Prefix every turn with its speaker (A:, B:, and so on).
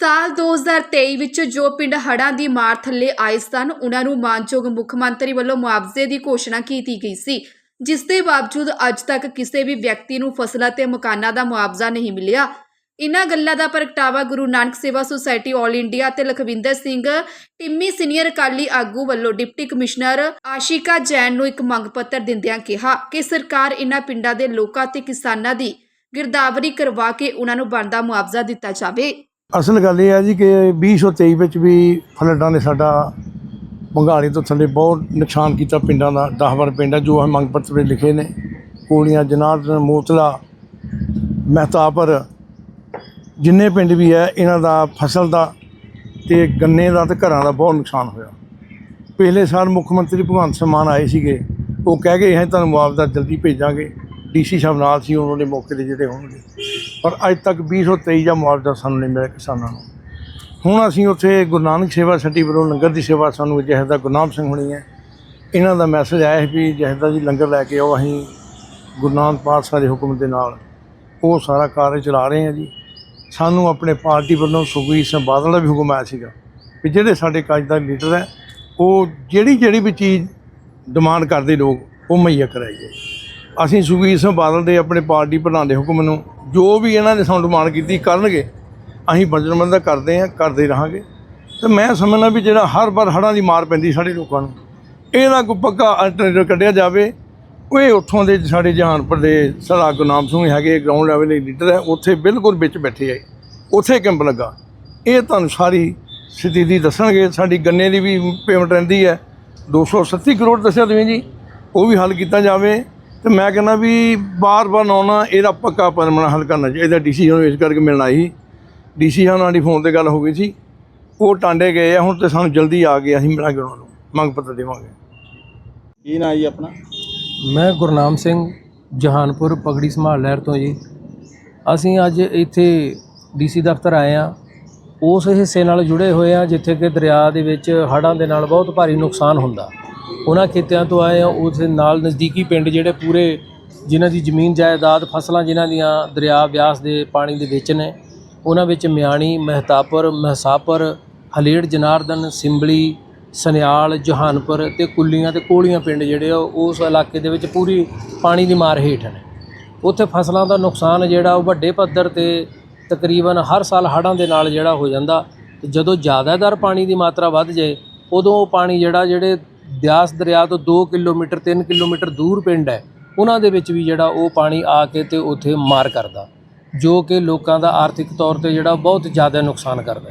A: ਸਾਲ 2023 ਵਿੱਚ ਜੋ ਪਿੰਡ ਹੜ੍ਹਾਂ ਦੀ ਮਾਰ ਥੱਲੇ ਆਏ ਸਨ ਉਹਨਾਂ ਨੂੰ ਮਾਨਯੋਗ ਮੁੱਖ ਮੰਤਰੀ ਵੱਲੋਂ ਮੁਆਵਜ਼ੇ ਦੀ ਘੋਸ਼ਣਾ ਕੀਤੀ ਗਈ ਸੀ। ਜਿਸ ਦੇ ਬਾਵਜੂਦ ਅੱਜ ਤੱਕ ਕਿਸੇ ਵੀ ਵਿਅਕਤੀ ਨੂੰ ਫਸਲਾਂ ਤੇ ਮਕਾਨਾਂ ਦਾ ਮੁਆਵਜ਼ਾ ਨਹੀਂ ਮਿਲਿਆ। ਇਨ੍ਹਾਂ ਗੱਲਾਂ ਦਾ ਪ੍ਰਗਟਾਵਾ ਗੁਰੂ ਨਾਨਕ ਸੇਵਾ ਸੁਸਾਇਟੀ ਆਲ ਇੰਡੀਆ ਤੇ ਲਖਵਿੰਦਰ ਸਿੰਘ ਟਿੰਮੀ ਸੀਨੀਅਰ ਅਕਾਲੀ ਆਗੂ ਵੱਲੋਂ ਡਿਪਟੀ ਕਮਿਸ਼ਨਰ ਆਸ਼ਿਕਾ ਜੈਨ ਨੂੰ ਇੱਕ ਮੰਗ ਪੱਤਰ ਦਿੰਦਿਆਂ ਕਿਹਾ ਕਿ ਸਰਕਾਰ ਇਨ੍ਹਾਂ ਪਿੰਡਾਂ ਦੇ ਲੋਕਾਂ ਤੇ ਕਿਸਾਨਾਂ ਦੀ ਗਿਰਦਾਵਰੀ ਕਰਵਾ ਕੇ ਉਹਨਾਂ ਨੂੰ ਬਣਦਾ ਮੁਆਵਜ਼ਾ ਦਿੱਤਾ ਜਾਵੇ।
B: ਅਸਲ ਗੱਲ ਇਹ ਹੈ ਜੀ ਕਿ 2023 ਵਿੱਚ ਵੀ ਫਲੱਡਾਂ ਨੇ ਸਾਡਾ ਬੰਗਾਲੀ ਤੋਂ ਥੱਲੇ ਬਹੁਤ ਨੁਕਸਾਨ ਕੀਤਾ ਪਿੰਡਾਂ ਦਾ 10 ਵਾਰ ਪਿੰਡ ਹੈ ਜੋ ਅਸੀਂ ਮੰਗ ਪੱਤਰ ਵਿੱਚ ਲਿਖੇ ਨੇ। ਕੋਲੀਆਂ ਜਨਾਰਦਨ ਮੋਤਲਾ, ਮਹਿਤਾਪਰ, ਜਿੰਨੇ ਪਿੰਡ ਵੀ ਹੈ, ਇਹਨਾਂ ਦਾ ਫਸਲ ਦਾ ਤੇ ਗੰਨੇ ਦਾ ਤੇ ਘਰਾਂ ਦਾ ਬਹੁਤ ਨੁਕਸਾਨ ਹੋਇਆ। ਪਿਛਲੇ ਸਾਲ ਮੁੱਖ ਮੰਤਰੀ ਭਗਵੰਤ ਮਾਨ ਆਏ ਸੀਗੇ, ਉਹ ਕਹਿ ਗਏ, ਅਸੀਂ ਤੁਹਾਨੂੰ ਮੁਆਵਜ਼ਾ ਜਲਦੀ ਭੇਜਾਂਗੇ। ਡੀਸੀ ਸਾਹਿਬ ਨਾਲ ਸੀ, ਉਹਨਾਂ ਦੇ ਮੌਕੇ ਤੇ ਜਿਹੜੇ ਹੋਣਗੇ। ਪਰ ਅੱਜ ਤੱਕ 2023 ਦਾ ਮੁਆਵਜ਼ਾ ਸਾਨੂੰ ਨਹੀਂ ਮਿਲਿਆ ਕਿਸਾਨਾਂ ਨੂੰ। ਹੁਣ ਅਸੀਂ ਉੱਥੇ ਗੁਰੂ ਨਾਨਕ ਸੇਵਾ ਸੱਟੀ ਵੱਲੋਂ ਲੰਗਰ ਦੀ ਸੇਵਾ ਸਾਨੂੰ ਜਹਦਾ ਗੁਰਨਾਮ ਸਿੰਘ ਹੋਣੀ ਹੈ। ਇਹਨਾਂ ਦਾ ਮੈਸੇਜ ਆਇਆ ਸੀ ਵੀ ਜਹਦਾ ਜੀ ਲੰਗਰ ਲੈ ਕੇ ਆਓ, ਅਸੀਂ ਗੁਰੂ ਨਾਨਕ ਪਾਤਸ਼ਾਹ ਦੇ ਹੁਕਮ ਦੇ ਨਾਲ ਉਹ ਸਾਰਾ ਕਾਰਜ ਚਲਾ ਰਹੇ ਹਾਂ ਜੀ। ਸਾਨੂੰ ਆਪਣੇ ਪਾਰਟੀ ਵੱਲੋਂ ਸੁਖਬੀਰ ਸਿੰਘ ਬਾਦਲ ਦਾ ਵੀ ਹੁਕਮ ਆਇਆ ਸੀਗਾ ਵੀ ਜਿਹੜੇ ਸਾਡੇ ਕਾਜ ਦਾ ਲੀਡਰ ਹੈ, ਉਹ ਜਿਹੜੀ ਜਿਹੜੀ ਵੀ ਚੀਜ਼ ਡਿਮਾਂਡ ਕਰਦੇ ਲੋਕ, ਉਹ ਮੁਹੱਈਆ ਕਰਾਈ ਜਾਏ ਅਸੀਂ ਸੁਖਬੀਰ ਸਿੰਘ ਬਾਦਲ ਦੇ ਆਪਣੇ ਪਾਰਟੀ ਪ੍ਰਧਾਨ ਦੇ ਹੁਕਮ ਨੂੰ ਜੋ ਵੀ ਇਹਨਾਂ ਨੇ ਸਾਨੂੰ ਡਿਮਾਂਡ ਕੀਤੀ ਕਰਨਗੇ, ਅਸੀਂ ਵਜਨਬੰਦ ਕਰਦੇ ਹਾਂ, ਕਰਦੇ ਰਹਾਂਗੇ। ਤੇ ਮੈਂ ਸਮਝਣਾ ਵੀ ਜਿਹੜਾ ਹਰ ਵਾਰ ਹੜ੍ਹਾਂ ਦੀ ਮਾਰ ਪੈਂਦੀ ਸਾਡੇ ਲੋਕਾਂ ਨੂੰ, ਇਹਦਾ ਕੋਈ ਪੱਕਾ ਅਲਟਰਨੇਟਿਵ ਕੱਢਿਆ ਜਾਵੇ। ਉਹ ਇਹ ਉੱਥੋਂ ਦੇ ਸਾਡੇ ਜਹਾਨਪੁਰ ਦੇ ਸਰਦਾਰ ਗੁਰਨਾਮ ਸਿੰਘ ਹੈਗੇ ਗਰਾਊਂਡ ਲੈਵਲ ਦੇ ਲੀਡਰ ਹੈ, ਉੱਥੇ ਬਿਲਕੁਲ ਵਿੱਚ ਬੈਠੇ ਆ ਉੱਥੇ ਕੈਂਪ ਲੱਗਾ। ਇਹ ਤੁਹਾਨੂੰ ਸਾਰੀ ਸਥਿਤੀ ਦੱਸਣਗੇ। ਸਾਡੀ ਗੰਨੇ ਦੀ ਵੀ ਪੇਮੈਂਟ ਰਹਿੰਦੀ ਹੈ। 237 ਕਰੋੜ ਦੱਸਿਆ ਤੁਸੀਂ ਜੀ। ਉਹ ਵੀ ਹੱਲ ਕੀਤਾ ਜਾਵੇ। ਤੇ ਮੈਂ ਕਹਿੰਦਾ ਵੀ ਬਾਰ-ਬਾਰ ਆਉਣਾ ਇਹਦਾ ਪੱਕਾ ਪਰਮਣਾ ਹੱਲ ਕਰਨਾ ਚਾਹੀਦਾ ਡੀਸੀ ਨੂੰ ਇਸ ਕਰਕੇ ਮਿਲਣਾ ਸੀ। ਡੀਸੀ ਨਾਲ ਦੀ ਫੋਨ ਤੇ ਗੱਲ ਹੋ ਗਈ ਸੀ। ਉਹ ਟਾਂਡੇ ਗਏ ਆ ਹੁਣ ਤੇ ਸਾਨੂੰ ਜਲਦੀ ਆ ਗਏ ਅਸੀਂ ਮਿਲਾਂਗੇ ਉਹਨਾਂ ਨੂੰ। ਮੰਗ ਪੱਤਰ ਦੇਵਾਂਗੇ।
C: ਕੀ ਨਾਂ ਜੀ ਆਪਣਾ?
D: ਮੈਂ ਗੁਰਨਾਮ ਸਿੰਘ ਜਹਾਨਪੁਰ ਪਗੜੀ ਸੰਭਾਲ ਲਹਿਰ ਤੋਂ ਜੀ। ਅਸੀਂ ਅੱਜ ਇੱਥੇ ਡੀਸੀ ਦਫ਼ਤਰ ਆਏ ਆ। ਉਸ ਹਿੱਸੇ ਨਾਲ ਜੁੜੇ ਹੋਏ ਆ ਜਿੱਥੇ ਕਿ ਦਰਿਆ ਦੇ ਵਿੱਚ ਹੜ੍ਹਾਂ ਦੇ ਨਾਲ ਬਹੁਤ ਭਾਰੀ ਨੁਕਸਾਨ ਹੁੰਦਾ। ਉਹਨਾਂ ਖੇਤਿਆਂ ਤੋਂ ਆਏ ਆ, ਉਸ ਦੇ ਨਾਲ ਨਜ਼ਦੀਕੀ ਪਿੰਡ ਜਿਹੜੇ ਪੂਰੇ ਜਿਨ੍ਹਾਂ ਦੀ ਜ਼ਮੀਨ ਜਾਇਦਾਦ ਫਸਲਾਂ ਜਿਨ੍ਹਾਂ ਦੀਆਂ ਦਰਿਆ ਵਿਆਸ ਦੇ ਪਾਣੀ ਦੇ ਵਿੱਚ ਨੇ, ਉਹਨਾਂ ਵਿੱਚ ਮਿਆਣੀ, ਮਹਿਤਾਪੁਰ, ਮਹਿਸਾਪੁਰ, ਹਲੇੜ, ਜਨਾਰਦਨ, ਸਿੰਬਲੀ, ਸਨਿਆਲ, ਜਹਾਨਪੁਰ ਤੇ ਕੁੱਲੀਆਂ ਤੇ ਕੋਲੀਆਂ ਪਿੰਡ ਜਿਹੜੇ ਆ, ਉਸ ਇਲਾਕੇ ਦੇ ਵਿੱਚ ਪੂਰੀ ਪਾਣੀ ਦੀ ਮਾਰ ਹੇਠ ਨੇ। ਉੱਥੇ ਫਸਲਾਂ ਦਾ ਨੁਕਸਾਨ ਜਿਹੜਾ ਉਹ ਵੱਡੇ ਪੱਧਰ ਤੇ ਤਕਰੀਬਨ ਹਰ ਸਾਲ ਹੜ੍ਹਾਂ ਦੇ ਨਾਲ ਜਿਹੜਾ ਹੋ ਜਾਂਦਾ, ਤੇ ਜਦੋਂ ਜ਼ਿਆਦਾਤਰ ਪਾਣੀ ਦੀ ਮਾਤਰਾ ਵੱਧ ਜਾਏ, ਉਦੋਂ ਉਹ ਪਾਣੀ ਜਿਹੜਾ ਜਿਹੜੇ ਬਿਆਸ ਦਰਿਆ ਤੋਂ 2 ਕਿਲੋਮੀਟਰ 3 ਕਿਲੋਮੀਟਰ ਦੂਰ ਪਿੰਡ ਹੈ, ਉਹਨਾਂ ਦੇ ਵਿੱਚ ਵੀ ਜਿਹੜਾ ਉਹ ਪਾਣੀ ਆ ਕੇ ਤੇ ਉੱਥੇ ਮਾਰ ਕਰਦਾ, ਜੋ ਕਿ ਲੋਕਾਂ ਦਾ ਆਰਥਿਕ ਤੌਰ ਤੇ ਜਿਹੜਾ ਬਹੁਤ ਜ਼ਿਆਦਾ ਨੁਕਸਾਨ ਕਰਦਾ